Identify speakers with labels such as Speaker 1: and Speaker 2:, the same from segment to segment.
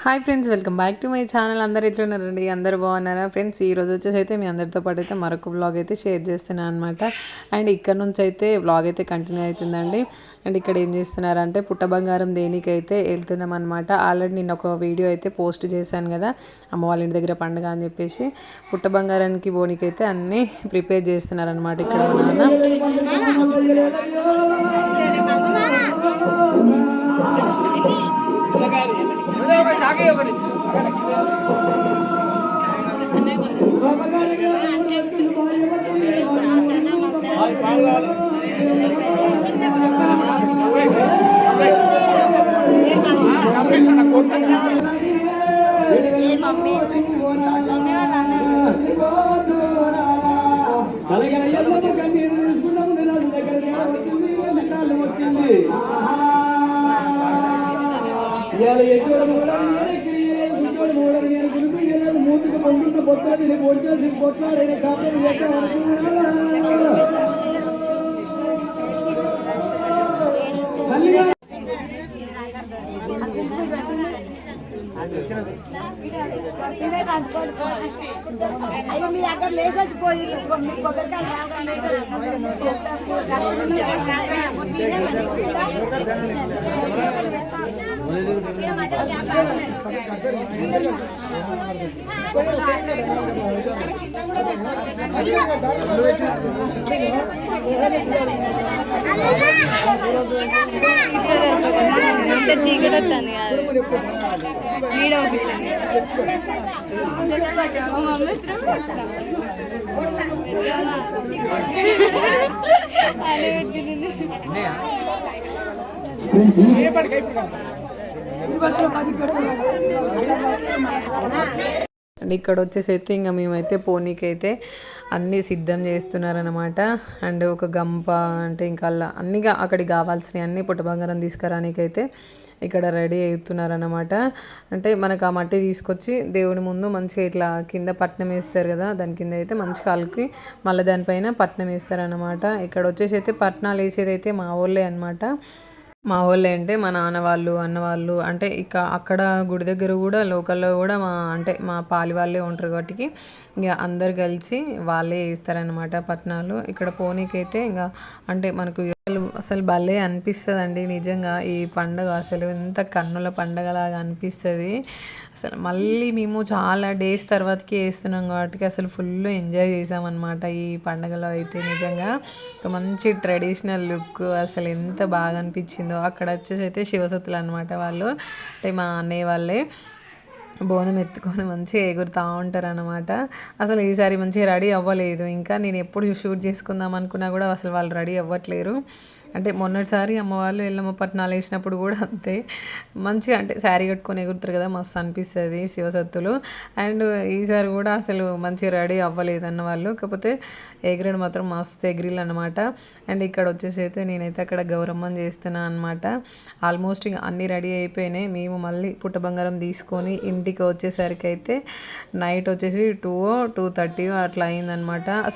Speaker 1: Hi friends welcome back to my channel. అందరు ఎట్లున్నారండి? అందరు బాగున్నారా? ఫ్రెండ్స్ ఈ రోజు వచ్చేసి అయితే మీ అందరితో పాటు అయితే మరొక వ్లాగ్ అయితే షేర్ చేస్తున్నాను అనమాట అండ్ ఇక్కడ నుంచి అయితే వ్లాగ్ అయితే కంటిన్యూ అవుతుందండి. అండ్ ఇక్కడ ఏం చేస్తున్నారంటే పుట్ట బంగారం దేనికి అయితే వెళ్తున్నాం అనమాట ఆల్రెడీ నేను ఒక వీడియో అయితే పోస్ట్ చేశాను కదా అమ్మ వాళ్ళ ఇంటి దగ్గర పండుగ అని చెప్పేసి. పుట్ట బంగారానికి బోనికైతే అన్నీ ప్రిపేర్ చేస్తున్నారనమాట ఇక్కడ మా నాన్న.
Speaker 2: కలగలయ్యమ్మకు కన్నీరు తీసుకున్నాము నిరాశ దగ్గర వచ్చింది కాళ్ళు వచ్చింది. ఇవాళ ఎటువంటి కూడా మూతికి పండున్న పొట్టాది పొట్టాది పొట్లాడైన కాపాడు
Speaker 3: అయ్యో మీ అక్కడ లేచొచ్చిపోయి మీ కొబ్బరికాయలు
Speaker 4: అంత చీకటి వస్తుంది కాదు? నీడ అవుతుంది
Speaker 1: అండ్ ఇక్కడ వచ్చేసి అయితే ఇంకా మేమైతే పోనీకైతే అన్నీ సిద్ధం చేస్తున్నారనమాట అండ్ ఒక గంప అంటే ఇంకా అలా అన్ని అక్కడికి కావాల్సినవి అన్నీ పుట్ట బంగారం తీసుకురానికైతే ఇక్కడ రెడీ అవుతున్నారనమాట అంటే మనకు ఆ మట్టి తీసుకొచ్చి దేవుడి ముందు మంచిగా ఇట్లా కింద పట్నం వేస్తారు కదా దాని కింద అయితే మంచిగా అలకి మళ్ళీ దానిపైన పట్నం వేస్తారనమాట ఇక్కడ వచ్చేసి అయితే పట్నాలు వేసేది అయితే మా ఊళ్ళే అనమాట మా వాళ్ళే అంటే మా నాన్న వాళ్ళు అన్న వాళ్ళు అంటే ఇక అక్కడ గుడి దగ్గర కూడా లోకల్లో కూడా మా అంటే మా పాలి వాళ్ళే ఉంటారు కాబట్టి ఇక అందరు కలిసి వాళ్ళే వేస్తారనమాట పట్నాలు. ఇక్కడ పోనీకైతే ఇంకా అంటే మనకు అసలు అసలు భలే అనిపిస్తుంది అండి నిజంగా ఈ పండుగ. అసలు ఎంత కన్నుల పండగలాగా అనిపిస్తుంది. అసలు మళ్ళీ మేము చాలా డేస్ తర్వాతకి వేస్తున్నాం కాబట్టి అసలు ఫుల్ ఎంజాయ్ చేసామన్నమాట ఈ పండగలో అయితే నిజంగా. ఒక మంచి ట్రెడిషనల్ లుక్ అసలు ఎంత బాగా అనిపించిందో. అక్కడ వచ్చేసి అయితే శివసత్తులు అనమాట వాళ్ళు. అంటే మా అన్నయ్య వాళ్ళే బోనం ఎత్తుకొని మంచిగా ఎగురుతూ ఉంటారు అనమాట అసలు ఈసారి మంచిగా రెడీ అవ్వలేదు. ఇంకా నేను ఎప్పుడు షూట్ చేసుకుందాం అనుకున్నా కూడా అసలు వాళ్ళు రెడీ అవ్వట్లేరు. అంటే మొన్నటిసారి అమ్మ వాళ్ళు ఎల్లమ్మ పట్నాలు వేసినప్పుడు కూడా అంతే. మంచిగా అంటే శారీ కట్టుకొని ఎగురుతారు కదా మస్తు అనిపిస్తుంది శివసత్తులు. అండ్ ఈసారి కూడా అసలు మంచిగా రెడీ అవ్వలేదు అన్న వాళ్ళు. కాకపోతే ఎగిరడం మాత్రం మస్తు ఎగిరిల్ అనమాట అండ్ ఇక్కడ వచ్చేసి అయితే నేనైతే అక్కడ గౌరమ్మని చేస్తున్నాను అనమాట ఆల్మోస్ట్ ఇక అన్నీ రెడీ అయిపోయినాయి. మేము మళ్ళీ పుట్ట బంగారం తీసుకొని ఇంటికి వచ్చేసరికి అయితే నైట్ వచ్చేసి టూ టూ థర్టీ అట్లా అయిందనమాట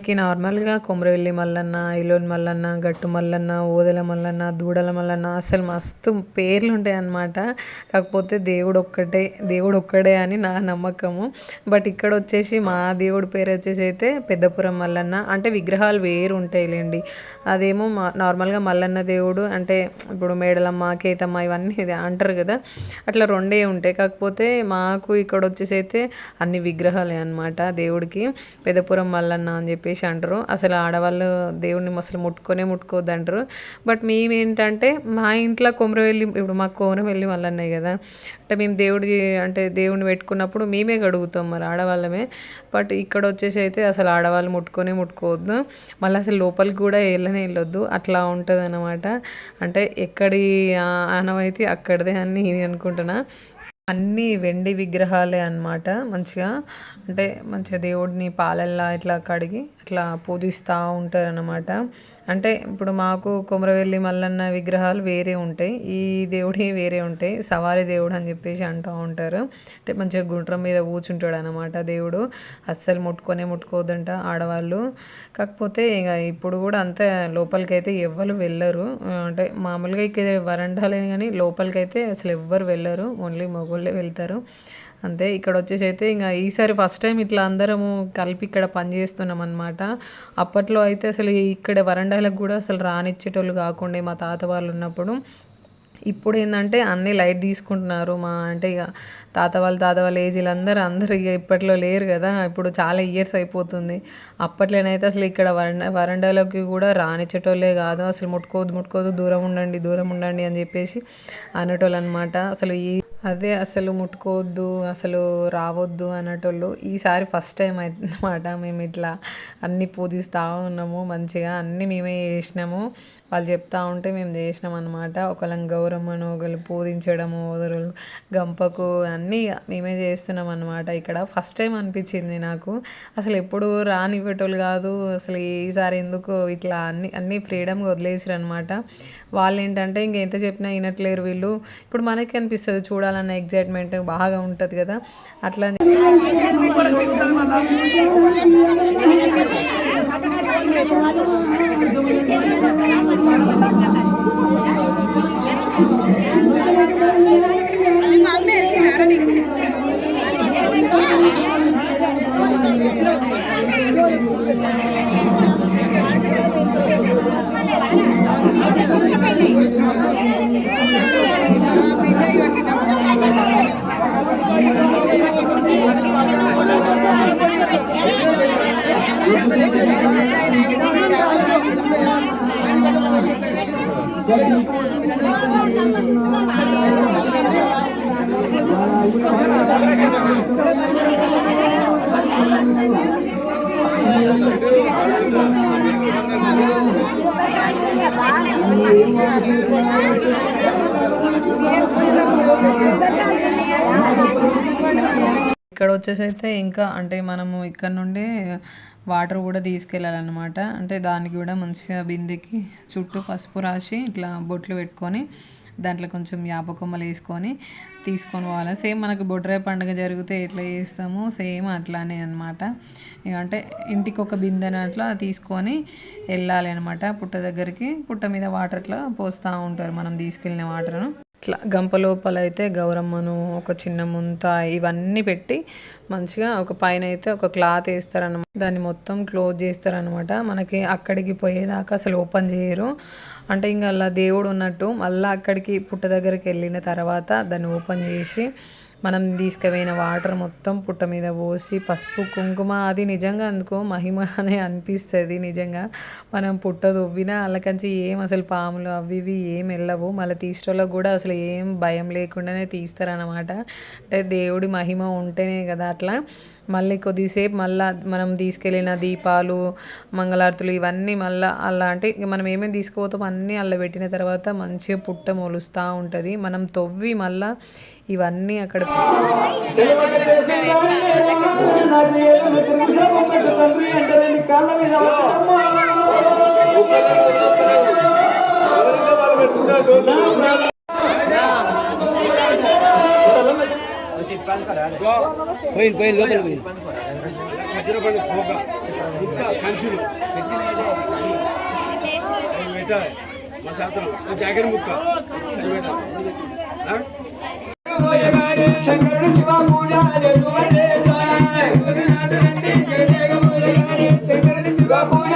Speaker 1: మనకి నార్మల్గా కొమరవెల్లి మల్లన్న ఇలోన్ మల్లన్న గట్టు మల్లన్న ఓదెల మల్లన్న దూడల మల్లన్న అసలు మస్తు పేర్లు ఉంటాయి అన్నమాట కాకపోతే దేవుడు ఒక్కటే దేవుడు ఒక్కడే అని నా నమ్మకము. బట్ ఇక్కడ వచ్చేసి మా దేవుడి పేరు వచ్చేసి అయితే పెద్దపురం మల్లన్న. అంటే విగ్రహాలు వేరు ఉంటాయిలేండి అదేమో మా నార్మల్గా మల్లన్న దేవుడు అంటే ఇప్పుడు మేడలమ్మ కేతమ్మ ఇవన్నీ అంటారు కదా. అట్లా రెండే ఉంటాయి. కాకపోతే మాకు ఇక్కడ వచ్చేసి అయితే అన్ని విగ్రహాలే అనమాట దేవుడికి. పెద్దపురం మల్లన్న అని చెప్పి చెప్పేసి అంటారు. అసలు ఆడవాళ్ళు దేవుడిని అసలు ముట్టుకొనే ముట్టుకోవద్దు అంటారు. బట్ మేమేంటంటే మా ఇంట్లో కొమరవెల్లి ఇప్పుడు మాకు కోమరవెల్లి మల్లన్నయ్య కదా. అంటే మేము దేవుడి అంటే దేవుడిని పెట్టుకున్నప్పుడు మేమే కడుగుతాం మరి ఆడవాళ్ళమే. బట్ ఇక్కడ వచ్చేసి అయితే అసలు ఆడవాళ్ళు ముట్టుకొని ముట్టుకోవద్దు. మళ్ళీ అసలు లోపలికి కూడా వెళ్ళనే వెళ్ళొద్దు. అట్లా ఉంటుంది అనమాట అంటే ఎక్కడి ఆనవైతే అక్కడిదే అని నేను అనుకుంటున్నా. అన్నీ వెండి విగ్రహాలే అన్నమాట మంచిగా. అంటే మంచిగా దేవుడిని పాలల్లా ఇట్లా కడిగి అట్లా పూజిస్తూ ఉంటారన్నమాట. అంటే ఇప్పుడు మాకు కొమరవెల్లి మల్లన్న విగ్రహాలు వేరే ఉంటాయి. ఈ దేవుడి వేరే ఉంటాయి. సవారి దేవుడు అని చెప్పేసి అంటూ ఉంటారు. అంటే మంచిగా గుండ్రం మీద కూర్చుంటాడు అనమాట దేవుడు. అస్సలు ముట్టుకొనే ముట్టుకోవద్దంట ఆడవాళ్ళు. కాకపోతే ఇక ఇప్పుడు కూడా అంతే లోపలికైతే ఎవ్వరు వెళ్ళరు. అంటే మామూలుగా ఇక్కడ వరండాలే కానీ లోపలికైతే అసలు ఎవ్వరు వెళ్ళరు. ఓన్లీ మగోళ్ళే వెళ్తారు. అంతే ఇక్కడ వచ్చేసి అయితే ఇంకా ఈసారి ఫస్ట్ టైం ఇట్లా అందరము కలిపి ఇక్కడ పని చేస్తున్నాం అనమాట అప్పట్లో అయితే అసలు ఇక్కడ వరండాలకు కూడా అసలు రానిచ్చేటోళ్ళు కాకుండా మా తాత వాళ్ళు ఉన్నప్పుడు. ఇప్పుడు ఏంటంటే అన్నీ లైట్ తీసుకుంటున్నారు మా అంటే ఇక తాత వాళ్ళ తాత వాళ్ళ ఏజీలు అందరూ అందరూ ఇక ఇప్పట్లో లేరు కదా ఇప్పుడు చాలా ఇయర్స్ అయిపోతుంది. అప్పట్లోనైతే అసలు ఇక్కడ వరండా వరండాలోకి కూడా రానిచ్చేటోళ్ళే కాదు అసలు ముట్టుకోదు ముట్టుకోదు దూరం ఉండండి దూరం ఉండండి అని చెప్పేసి అనేటోళ్ళు అనమాట అసలు ఈ అదే అసలు ముట్టుకోవద్దు అసలు రావద్దు అనేటోళ్ళు ఈసారి ఫస్ట్ టైం అనమాట మేము ఇట్లా అన్నీ పూజిస్తూ ఉన్నాము మంచిగా అన్నీ మేమే చేసినాము. వాళ్ళు చెప్తా ఉంటే మేము చేసినాం అనమాట ఒకళ్ళని గౌరమ్మను ఒకళ్ళు పూజించడము ఒకరు గంపకు అన్నీ మేమే చేస్తున్నాం అనమాట ఇక్కడ ఫస్ట్ టైం అనిపించింది నాకు. అసలు ఎప్పుడు రానివ్వేటోళ్ళు కాదు. అసలు ఈసారి ఎందుకు ఇట్లా అన్ని అన్నీ ఫ్రీడమ్గా వదిలేసారు అనమాట వాళ్ళు ఏంటంటే ఇంకెంత చెప్పినా వినట్లేరు వీళ్ళు. ఇప్పుడు మనకి అనిపిస్తుంది చూడాలన్న ఎగ్జైట్మెంట్ బాగా ఉంటుంది కదా అట్లా Thank you. వచ్చేసి అయితే ఇంకా అంటే మనము ఇక్కడ నుండి వాటర్ కూడా తీసుకెళ్ళాలన్నమాట. అంటే దానికి కూడా మంచిగా బిందెకి చుట్టూ పసుపు రాసి ఇట్లా బొట్లు పెట్టుకొని దాంట్లో కొంచెం యాప కొమ్మలు వేసుకొని తీసుకొని పోవాలి. సేమ్ మనకు బొడ్రాయి పండుగ జరిగితే ఎట్లా చేస్తామో సేమ్ అట్లానే అనమాట అంటే ఇంటికి ఒక బిందెని అట్లా తీసుకొని వెళ్ళాలి అనమాట పుట్ట దగ్గరికి పుట్ట మీద వాటర్ అట్లా పోస్తూ ఉంటారు. మనం తీసుకెళ్ళిన వాటర్ను ఇట్లా గంప లోపల అయితే గౌరమ్మను ఒక చిన్న ముంత ఇవన్నీ పెట్టి మంచిగా ఒక పైన అయితే ఒక క్లాత్ వేస్తారనమాట దాన్ని మొత్తం క్లోజ్ చేస్తారనమాట మనకి అక్కడికి పోయేదాకా అసలు ఓపెన్ చేయరు. అంటే ఇంకా అలా దేవుడు ఉన్నట్టు మళ్ళీ అక్కడికి పుట్ట దగ్గరికి వెళ్ళిన తర్వాత దాన్ని ఓపెన్ చేసి మనం తీసుకుపోయిన వాటర్ మొత్తం పుట్ట మీద పోసి పసుపు కుంకుమ అది నిజంగా అందుకో మహిమ అనే అనిపిస్తుంది నిజంగా. మనం పుట్ట దువ్వినా అల్లకంచి ఏం అసలు పాములు అవి ఇవి ఏం వెళ్ళవు మళ్ళీ తీసేటోళ్ళకి కూడా అసలు ఏం భయం లేకుండానే తీస్తారనమాట అంటే దేవుడి మహిమ ఉంటేనే కదా అట్లా. మళ్ళీ కొద్దిసేపు మళ్ళా మనం తీసుకెళ్ళిన దీపాలు మంగళార్తులు ఇవన్నీ మళ్ళీ అలా అంటే మనం ఏమేమి తీసుకుపోతాం అన్నీ అల్ల పెట్టిన తర్వాత మంచిగా పుట్ట మొలుస్తూ ఉంటుంది. మనం తొవ్వి మళ్ళీ ఇవన్నీ అక్కడ
Speaker 2: పోయింది పోయింది పోయింది ముక్క మా శాతం ముక్క శంకరుడు శివ పూజ శంకరుడు శివ పూజ